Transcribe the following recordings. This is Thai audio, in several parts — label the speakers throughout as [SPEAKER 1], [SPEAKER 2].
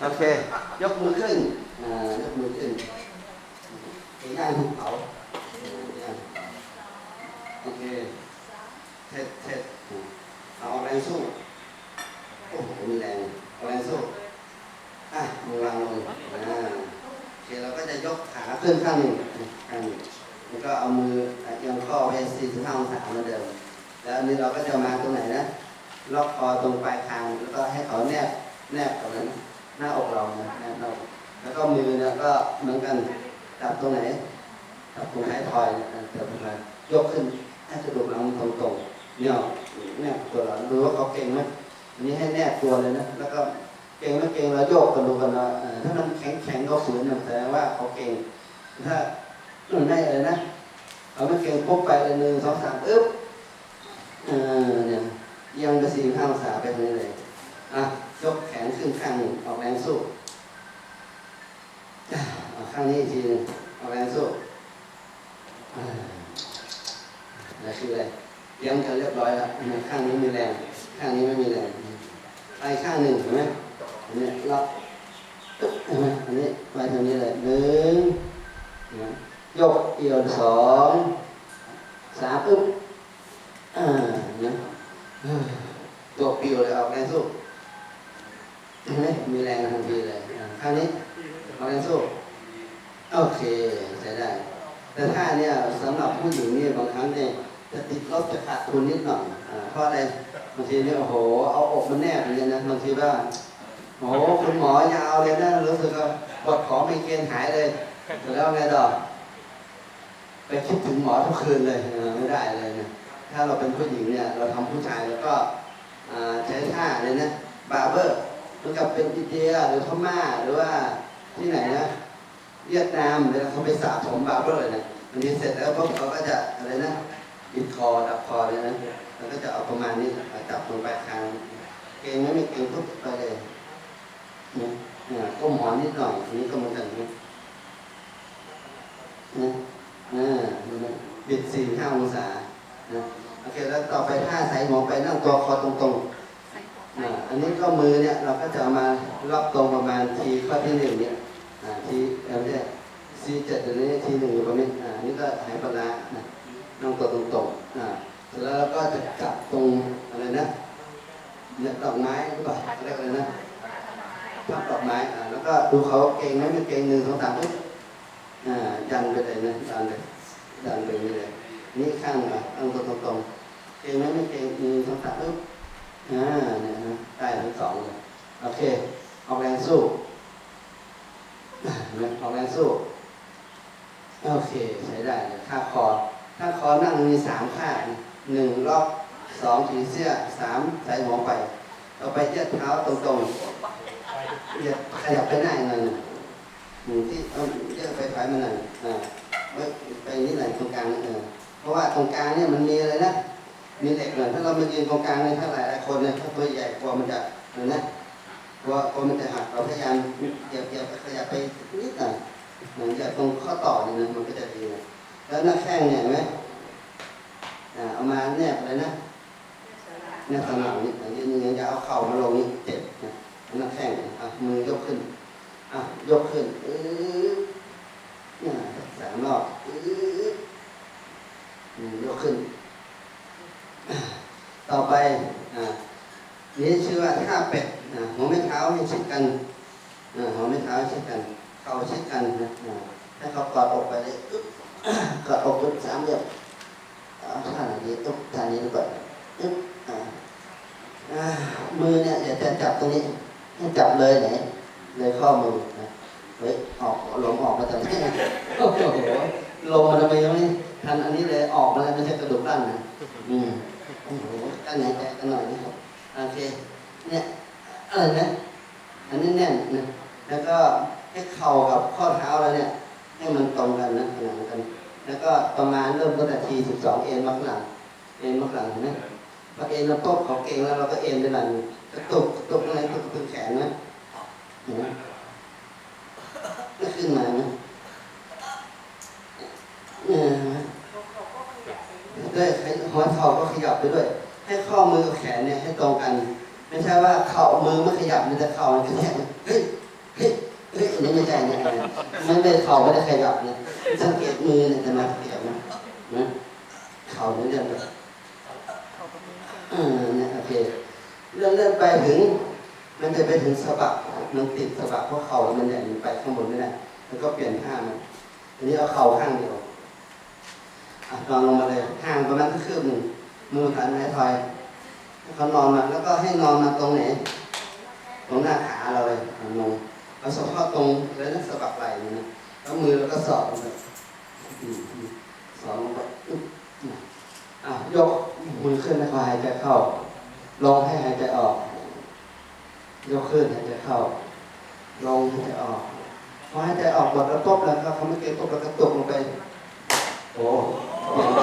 [SPEAKER 1] โอเค ยกมือขึ้นอ่ายกมือขึ้นย่างภูเขาโอเคเท็ดเท็ดเอาแรงสู้โอ้โหมีแรงเอาแรงสู้อะมือวางลงอ่าโอเคเราก็จะยกขาขึ้นข้างหนึ่งข้างหนึ่งแล้วก็เอามือเอียงข้อไป45องศาเหมือนเดิม แล้วอันนี้เราก็จะมาตรงไหนนะล็อกคอตรงปลายคางแล้วก็ให้เขาแนบแนบกับนั้น หน้าอกเรานะหน้าอกแล้วก็มือเนี่ยก็เหมือนกันจับตรงไหนจับตรงท้ายทอยนะจับตรงไหนยกขึ้นให้กระดูกหลังตรงเนี่ยแนบตัวเราดูว่าเขาเก่งไหมอันนี้ให้แนบตัวเลยนะ แล้วก็เก่งไม่เก่งเราโยกกันดูกันนะถ้ามันแข็งแข็งก็ฝืนนะแสดงว่าเขาเก่ง ถ้ามันไม่เลยนะเอาไม่เก่งปุ๊บไปเลยหนึ่งสองสามอึ๊บเออเนี่ยยังกระสีข้างองศาไปตรงนี้เลย อะยกแขนขึ้นข้างหนึ่งออกแรงสู้เอาข้างนี้ทีนึงออกแรงสู้อ่าแล้วคืออะไรเตรียมกันเรียบร้อยแล้วอันข้างนี้มีแรง ข้างนี้ไม่มีแรงไปข้างหนึ่งเห็นไหมอันนี้ล็อกตึ๊บเห็นไหมอันนี้ไปทางนี้เลยหนึ่งยกเอียวสองสามอึ๊บอ่านไหมตัวปิวเลยออกแรงสู้ ไหมมีแรงทันทีเลยอะข้างนี้ออกแรงสู้โอเคใช้ได้ แต่ถ้าเนี่ยสำหรับผู้หญิงเนี่ยบางครั้งเนี่ยจะติดลบจะขาดทุนนิดหน่อยเพราะอะไรบางทีเนี่ยโอ้โห เอาอกมันแนบอย่างเงี้ยนะบางทีว่าโอ้โหคุณหมอยาวเลยนะรู้สึกว่าปวดของไม่เกณฑ์หายเลยแล้วไงต่อไปคิดถึงหมอทุกคืนเลยไม่ได้เลยนะถ้าเราเป็นผู้หญิงเนี่ย เราทำผู้ชายแล้วก็ใช้ท่าเลยนะบาร์เบอร์ มือนกับเป็นอินเดียหรือพม่าหรือว่าที่ไหนนะเวียดนามเวลาเขาไปสระผมบาร์เบอร์เนี่ยบางทีเสร็จแล้วพวกเขาก็จะอะไรนะบิดคอดับคอเลยนะแล้วก็จะเอาประมาณนี้เอาจับลงไปคางเก่งไหมไม่เก่งปุ๊บไปเลยเนี่ยก้มหัวนิดหน่อยอันนี้ก็เหมือนกันนะนะอ่าบิดสี่ห้าองศานะโอเคแล้วต่อไปท่าใส่หมองไปนั่งตัวคอตรงๆ อันนี้ก็มือเนี่ยเราก็จะเอามารับตรงประมาณทีข้อที่หนึ่งเนี่ยอ่าทีเอลเนี่ยซีเจ็ดตัวนี้ทีหนึ่งประมาณอ่าอันนี้ก็หายปลาร้านะนั่งตัวตรงๆอ่าเสร็จแล้วเราก็จะจับตรงอะไรนะเนี่ยดอกไม้หรือเปล่าเรียกอะไรนะพับดอกไม้อ่าแล้วก็ดูเขาเก่งไหมไม่เก่งหนึ่งสองสามปุ๊บอ่ายันไปเลยนะยันเลยยันไปนี่เลยนี่ข้างอะตั้งตรงตรงๆเก่งไหมไม่เก่งมีคำถามปุ๊บ อ่าเนี่ยนะได้ทั้งสองเลยโอเคออกแรงสู้เออกแรงสู้โอเคใช้ได้เลยท่าคอท่าคอนั่งมีสามข้าหนึ่งล็อกสองผีเสื้อสามใส่หัวไปต่อไปเยียดเท้าตรงๆเยียดขยับไปหน้าหน่อยหนึ่งหนึ่งที่เอาเยียดไปถอยมาหน่อยอ่าไว้ไปนิดหน่อยตรงกลางนี่เออเพราะว่าตรงกลางเนี่ยมันมีอะไรนะ มีเหล็กหน่อยถ้าเรามายืนตรงกลางเนี่ยถ้าหลายหลายคนเนี่ยถ้าตัวใหญ่กลัวมันจะอะไรนะกลัวกลัวมันจะหักเราพยายามเหยียบเหยียบขยับไปนิดหน่อยเหมือนเหยียบตรงข้อต่อเนี่ยมันก็จะดีนะแล้วหน้าแข้งเนี่ยเห็นไหมอ่าเอามาแนบเลยนะแนบสนามนี่อันนี้ยังจะเอาเข่ามาลงนี่เจ็บนะหน้าแข้งอะมือยกขึ้นอะยกขึ้นเออสามรอบเอออืมยกขึ้น ต่อไปนี่ชื่อว่าท่าเป็ดหัวไม่เท้าให้ชิดกันหัวไม่เท้าชิดกัน เข่าชิดกันนะอ่าให้เขากอดอกไปเลยอึ๊บกอดอกอึ๊บสามเหลี่ยมท่าไหนดีอึ๊บท่านี้ดีกว่าอึ๊บมือเนี่ยอย่าจะจับตรงนี้ให้จับเลยไหนเลยข้อมือนะเฮ้ยออกลงออกมาจากนี้โอ้โหลงมาทำไมยังไม่ทันอันนี้เลยออกมาแล้วไม่ใช่กระดูกด้านนะอืม โอ้โหกั้นหายใจกันหน่อยนะครับโอเคเนี่ยอะไรนะอันนี้แน่นนะแล้วก็ให้เข่ากับข้อเท้าเราเนี่ยให้มันตรงกันนะขนานกัน แล้วก็ประมาณเริ่มตั้งแต่ทีสิบสองเอ็นมาข้างหลังเอ็นมาข้างหลังนไหมพอเอ็นเราปุ๊บเขาเก่งแล้วเราก็เอ็นไปหลังกระตุกกระตุกอะไรกระตุกตึงแขนนะนไหมก็ขึ้นมานะเออ ด้วยหัวเข่าก็ขยับไปด้วย ให้ข้อมือกับแขนเนี่ยให้ตรงกัน ไม่ใช่ว่าเข่ามือไม่ขยับมันจะเข่ามันกระแทกเฮ้ยเฮ้ยเฮ้ยนี่ไม่ใช่เนี่ยไม่ได้เข่าไม่ได้ขยับเนี่ยสังเกตมือเนี่ยจะมาขยับนะนะเข่าเนี่ยเลื่อนไปเออเนี่ยโอเคเลื่อนเลื่อนไปถึง มันจะไปถึงสะบักมันติดสะบักเพราะเข่ามันเนี่ยไปข้างบนไม่ได้แล้วก็เปลี่ยนท่ามันอันนี้เอาเข่าข้างเดียว นอนลงมาเลยห่างประมาณคืบหนึ่งมือหันไม้ทอยให้เขานอนมาแล้วก็ให้นอนมาตรงไหนตรงหน้าขาเราเลยเอาลงเอาเฉพาตรงแล้วนั่นสะบักไหล่นี่นะแล้วมือเราก็สอดลงไปสอดลงไปอะยกมือขึ้นให้เขาหายใจเข้าลงให้หายใจออก ยกขึ้นหายใจเข้าลงหายใจออกพอหายใจออกหมดแล้วตบแล้วก็เขาไม่เก็บตบแล้วก็ตกลงไป โอ้ เปลี่ยนเ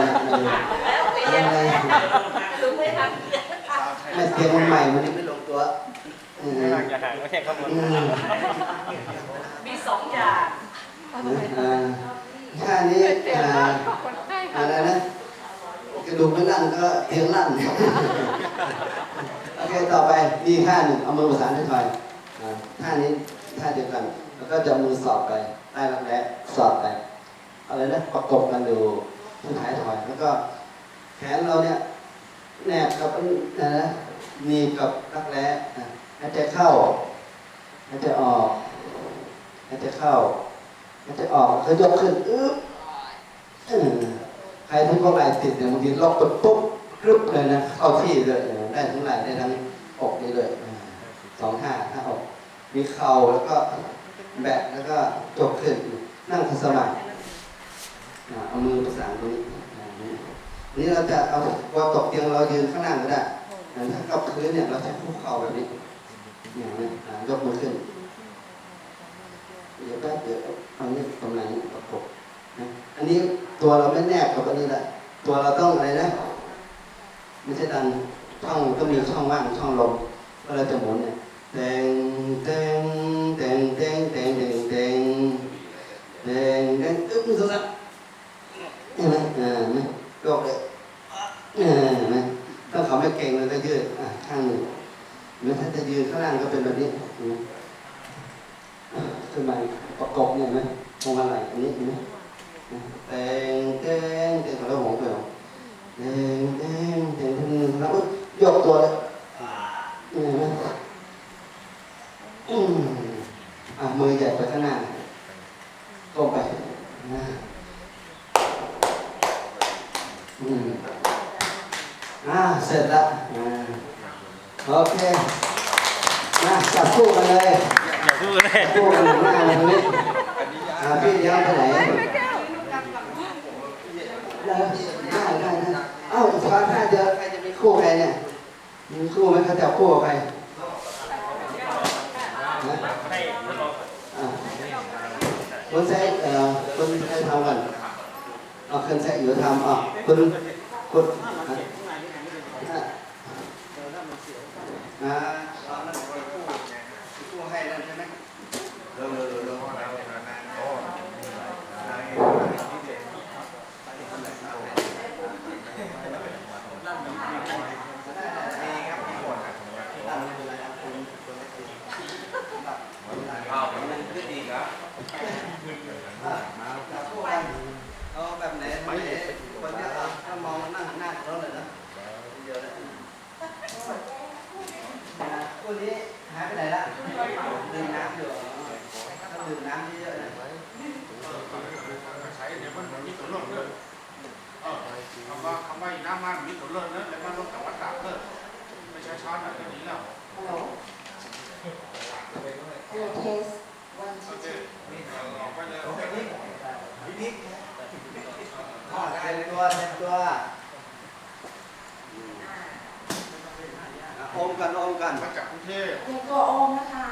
[SPEAKER 1] ลยเปลี่ยนเลยเปลี่ยนเลยไม่เตรียมมันใหม่มันยังไม่ลงตัวอืม
[SPEAKER 2] อย่าห่างไม่ใช่ข้างบน
[SPEAKER 1] อืม
[SPEAKER 3] มีสองอย่าง
[SPEAKER 1] อ่าท่านี้อ่าอะไรนะกระดูกไม่ลั่นก็เตียงลั่นโอเคต่อไปดีท่าหนึ่งเอามือประสานให้ถอยอ่าท่านี้ท่าเดียวกัน แล้วก็จะมือสอดไปใต้รักแร้ อะไรนะประกบกันอยู่ที่ท้ายถอยแล้วก็แขนเราเนี่ยแนบกับนะนะหนีบกับรักแร้อะหายใจเข้าหายใจออกหายใจเข้าหายใจออกเขายกขึ้นอึ๊บเอใครที่พวกไหล่ติดเนี่ยบางทีล็อกปุ๊บปุ๊บกรึบเลยนะเข้าที่เลยได้ทั้งไหล่ได้ทั้งอกนี่เลยสองท่าท่าอกมีเข่าแล้วก็แบะแล้วก็ยกขึ้นนั่งสมาธิ เอามือประสานตรงนี้นี่เราจะเอาพอตกเตียงเรายืนข้างล่างก็ได้อ่ถ้ากับพื้นเนี่ยเราจะคุกเข่าแบบนี้อย่างนี้ยกมือขึ้นเดี๋ยวแป๊บเดี๋ยวเอาเนี่ยตรงไหนประกบนะอันนี้ตัวเราไม่แนบกับอันนี้แหละตัวเราต้องอะไรนะไม่ใช่ดันช่องต้องมีช่องว่างช่องลมเวลาจะหมุนเนี่ยแตงแตงแตงแตงแตงแตงแตงแตงแตงอึ๊บสุดๆเห็นไหมอ่าไหมโยกเลยอ่าเห็นไหมถ้าเขาไม่เก่งเลยก็ยืดอะข้างหนึ่งหรือถ้าจะยื นั่งก็เป็นแบบนี้เห็นไมขึ้นมาประกบเนี่ยไหมพวงมาลัยอันนี้เห็นไหมแตงแตงแตงของเราหงเปล่าแตงแตงแตงแตงแล้วก็ยกตัวเลยเห็นไหมอืมอะมือใหญ่ไปข้างหน้าก้มไปนะอืมอ่าเสร็จล้วอ่าโอเค มาจับคู่กันเลย
[SPEAKER 2] อย่าพูดเลย
[SPEAKER 1] พูดกันหน้าเลยตรงนี้อ่าพี่ย้ายไปไหนได้ได้ได้ได้เอ้าฟ้าท่าเดียวใครจะมีคู่ใครเนี่ยมีคู่ไหมเขาจะเอาคู่กับใครนะ
[SPEAKER 2] ให้ทดลอง
[SPEAKER 1] อ่าคนใช้เอ่อคนใช้ทำกันเอาคนใช้อยู่ทำอะคุณคุณอะอ่าเอานั่นคู่คู่ให้นั่นใช่ไหมเร็วเร็วเร็วเร็ว เอาแบบไหนไม่คนเนี้ยเอาถ้ามองแล้วนั่งหน้าเขาเลยนะเดียวเลยนะคู่นี้หายไปไหนละดื่มน้ำอยู่ถ้าดื่มน้ำเยอะๆนะ
[SPEAKER 4] ใช้เดี๋ยวมันมีตัวเลือกเนอะเออคำ ว่าคำว่าอีน้ำมันมีตัวเลือกเนะแล้วมันลงจากวัดตากเนอไม่ใช่ช้อนแบบนี้แล้ว
[SPEAKER 5] Hello. Hello, test. One,
[SPEAKER 4] โอ
[SPEAKER 5] two,
[SPEAKER 4] เค
[SPEAKER 5] three.
[SPEAKER 4] นี่เอาออกไปเลย
[SPEAKER 1] พี่นิกอ่าเต็มตัวเต็มตัวอะอมกันอมกัน
[SPEAKER 4] มาจากกรุงเทพ
[SPEAKER 5] เรียกตัวโอมนะคะ